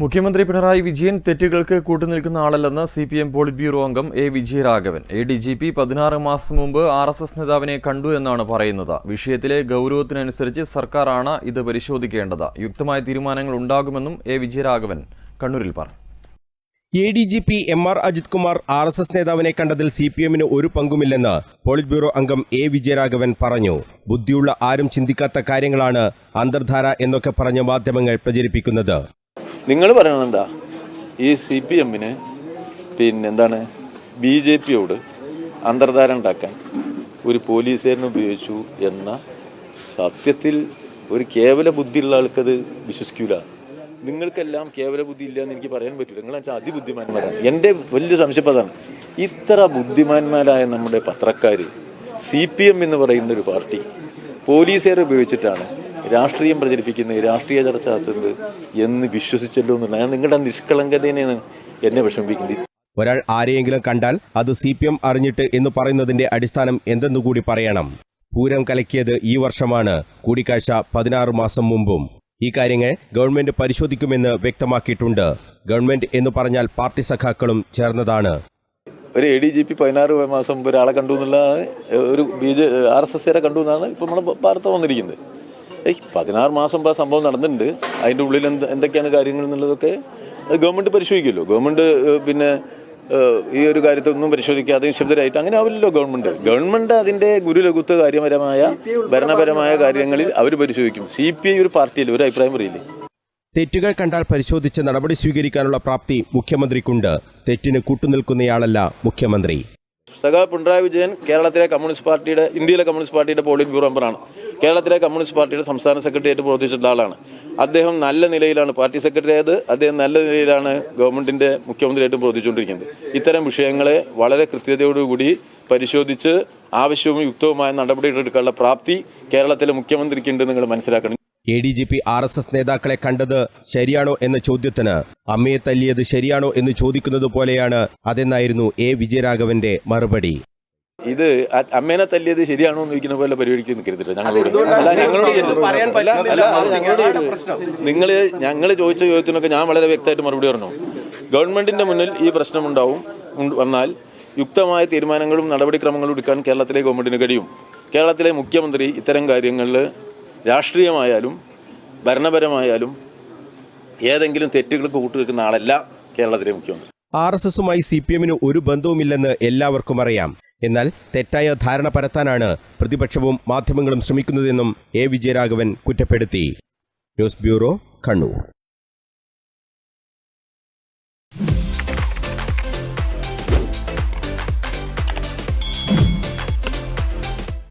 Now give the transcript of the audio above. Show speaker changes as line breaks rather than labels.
മുഖ്യമന്ത്രി പിണറായി വിജയൻ തെറ്റുകൾക്ക് കൂട്ടുനിൽക്കുന്ന ആളല്ലെന്ന് C P M polit bureau അംഗം A Vijayaraghavan. A D G P പതിനാറ് മാസം മുമ്പ് ആർ എസ് എസ് നേതാവിനെ കണ്ടു എന്നാണ് പറയുന്നത്. വിഷയത്തിലെ ഗൗരവത്തിനനുസരിച്ച് സർക്കാരാണ് ഇത് പരിശോധിക്കേണ്ടത്. യുക്തമായ തീരുമാനങ്ങൾ ഉണ്ടാകുമെന്നും എ വിജയരാഘവൻ കണ്ണൂരിൽ പറഞ്ഞു.
A D G P M R Ajith Kumar R S S നേതാവിനെ കണ്ടതിൽ സി പി എമ്മിന് ഒരു പങ്കുമില്ലെന്ന് പോളിറ്റ് ബ്യൂറോ അംഗം എ വിജയരാഘവൻ പറഞ്ഞു. ബുദ്ധിയുള്ള ആരും ചിന്തിക്കാത്ത കാര്യങ്ങളാണ് അന്തർധാര എന്നൊക്കെ പറഞ്ഞ മാധ്യമങ്ങൾ പ്രചരിപ്പിക്കുന്നത്.
നിങ്ങൾ പറയണത് എന്താ? ഈ സി പി എമ്മിന് പിന്നെന്താണ് ബി ജെ പിയോട് അന്തർധാര ഉണ്ടാക്കാൻ ഒരു പോലീസുകാരനെ ഉപയോഗിച്ചു എന്ന സത്യത്തിൽ ഒരു കേവല ബുദ്ധിയുള്ള ആൾക്കത് വിശ്വസിക്കൂല. നിങ്ങൾക്കെല്ലാം കേവല ബുദ്ധി ഇല്ല എന്ന് എനിക്ക് പറയാൻ പറ്റില്ല നിങ്ങൾ വെച്ചാൽ അതിബുദ്ധിമാന്മാരാണ്. എന്റെ വലിയ സംശയം അതാണ്. ഇത്ര ബുദ്ധിമാന്മാരായ നമ്മുടെ പത്രക്കാർ സി പി എം എന്ന് പറയുന്ന ഒരു പാർട്ടി പോലീസുകാരെ ഉപയോഗിച്ചിട്ടാണ് രാഷ്ട്രീയം പ്രചരിപ്പിക്കുന്നത് രാഷ്ട്രീയ ചർച്ച നടത്തുന്നത് എന്ന് വിശ്വസിച്ചല്ലോ എന്നുള്ള ഞാൻ നിങ്ങളുടെ നിഷ്കളങ്കതയാണ് എന്നെ വിഷമിപ്പിക്കുന്നത്.
ഒരാൾ ആരെയെങ്കിലും കണ്ടാൽ അത് സി പി എം അറിഞ്ഞിട്ട് എന്ന് പറയുന്നതിന്റെ അടിസ്ഥാനം എന്തെന്നുകൂടി പറയണം. പൂരം കലക്കിയത് ഈ വർഷമാണ്. കൂടിക്കാഴ്ച പതിനാറ് മാസം മുമ്പും. ഈ കാര്യങ്ങൾ ഗവൺമെന്റ് പരിശോധിക്കുമെന്ന് വ്യക്തമാക്കിയിട്ടുണ്ട്. ഗവൺമെന്റ് എന്ന് പറഞ്ഞാൽ പാർട്ടി സഖാക്കളും ചേർന്നതാണ്.
ഒരു എ ഡി ജി പി പതിനാറ് മാസം ഒരാളെ കണ്ടു എന്നുള്ളതാണ് ഒരു B J R S S കണ്ടു എന്നാണ് ഇപ്പോൾ നമ്മുടെ വാർത്ത വന്നിരിക്കുന്നത്. ഏയ് പതിനാറ് മാസം ഇപ്പോൾ സംഭവം നടന്നിട്ടുണ്ട്. അതിന്റെ ഉള്ളിൽ എന്ത് എന്തൊക്കെയാണ് കാര്യങ്ങൾ എന്നുള്ളതൊക്കെ അത് ഗവൺമെന്റ് പരിശോധിക്കുമല്ലോ. ഗവൺമെന്റ് പിന്നെ ഈ ഒരു കാര്യത്തൊന്നും പരിശോധിക്കാതെ നിശബ്ദരായിട്ട് അങ്ങനെ ആവില്ലല്ലോ ഗവൺമെന്റ് ഗവൺമെന്റ് അതിന്റെ ഗുരുലഘുത്വ കാര്യപരമായ ഭരണപരമായ കാര്യങ്ങളിൽ അവർ പരിശോധിക്കും. സി പി ഐ ഒരു പാർട്ടിയല്ലേ? ഒരു അഭിപ്രായം പറയില്ലേ?
തെറ്റുകൾ കണ്ടാൽ പരിശോധിച്ച് നടപടി സ്വീകരിക്കാനുള്ള പ്രാപ്തി മുഖ്യമന്ത്രിക്കുണ്ട്. തെറ്റിന് കൂട്ടുനിൽക്കുന്നയാളല്ല മുഖ്യമന്ത്രി.
സഖാ പിണറായി വിജയൻ കേരളത്തിലെ കമ്മ്യൂണിസ്റ്റ് പാർട്ടിയുടെ ഇന്ത്യയിലെ കമ്മ്യൂണിസ്റ്റ് പാർട്ടിയുടെ പോളിറ്റ് ബ്യൂറോ മെമ്പറാണ് കേരളത്തിലെ കമ്മ്യൂണിസ്റ്റ് പാർട്ടിയുടെ സംസ്ഥാന സെക്രട്ടറിയായിട്ട് പ്രവർത്തിച്ചിട്ടുള്ള ആളാണ്. അദ്ദേഹം നല്ല നിലയിലാണ് പാർട്ടി സെക്രട്ടറി ആയത്. അദ്ദേഹം നല്ല നിലയിലാണ് ഗവൺമെന്റിന്റെ മുഖ്യമന്ത്രിയായിട്ട് പ്രവർത്തിച്ചുകൊണ്ടിരിക്കുന്നത്. ഇത്തരം വിഷയങ്ങളെ വളരെ കൃത്യതയോടുകൂടി പരിശോധിച്ച് ആവശ്യവും യുക്തവുമായ നടപടികൾ എടുക്കാനുള്ള പ്രാപ്തി കേരളത്തിലെ മുഖ്യമന്ത്രിക്കുണ്ട് നിങ്ങൾ മനസ്സിലാക്കണം.
A D G P R S S നേതാക്കളെ കണ്ടത് ശരിയാണോ എന്ന ചോദ്യത്തിന് അമ്മയെ തല്ലിയത് ശരിയാണോ എന്ന് ചോദിക്കുന്നത് പോലെയാണ് അതെന്നായിരുന്നു എ വിജയരാഘവന്റെ മറുപടി.
ഇത് അമ്മേനെ തല്ലിയത് ശരിയാണോ എന്ന് ചോദിക്കുന്ന പോലെ പരിപാടിക്ക് നിൽക്കരുത് ഞങ്ങളോട്. അല്ല ഞങ്ങളോട് നിങ്ങൾ ഞങ്ങളോട്. ഞങ്ങൾ ചോദിച്ച ചോദ്യത്തിനൊക്കെ ഞാൻ വളരെ വ്യക്തമായിട്ട് മറുപടി പറഞ്ഞു. ഗവൺമെന്റിന്റെ മുന്നിൽ ഈ പ്രശ്നമുണ്ടാവും. വന്നാൽ യുക്തമായ തീരുമാനങ്ങളും നടപടിക്രമങ്ങളും എടുക്കാൻ കേരളത്തിലെ ഗവൺമെന്റിന് കഴിയും. കേരളത്തിലെ മുഖ്യമന്ത്രി ഇത്തരം കാര്യങ്ങളിൽ രാഷ്ട്രീയമായാലും ഭരണപരമായാലും ഏതെങ്കിലും തെറ്റുകൾക്ക് കൂട്ടുവെക്കുന്ന ആളല്ല കേരളത്തിലെ മുഖ്യമന്ത്രി.
ആർ എസ് എസുമായി സി പി എമ്മിന് ഒരു ബന്ധവുമില്ലെന്ന് എല്ലാവർക്കും അറിയാം. എന്നാൽ തെറ്റായ ധാരണ പരത്താനാണ് പ്രതിപക്ഷവും മാധ്യമങ്ങളും ശ്രമിക്കുന്നതെന്നും എ. വിജയരാഘവൻ കുറ്റപ്പെടുത്തി. News bureau Kannur.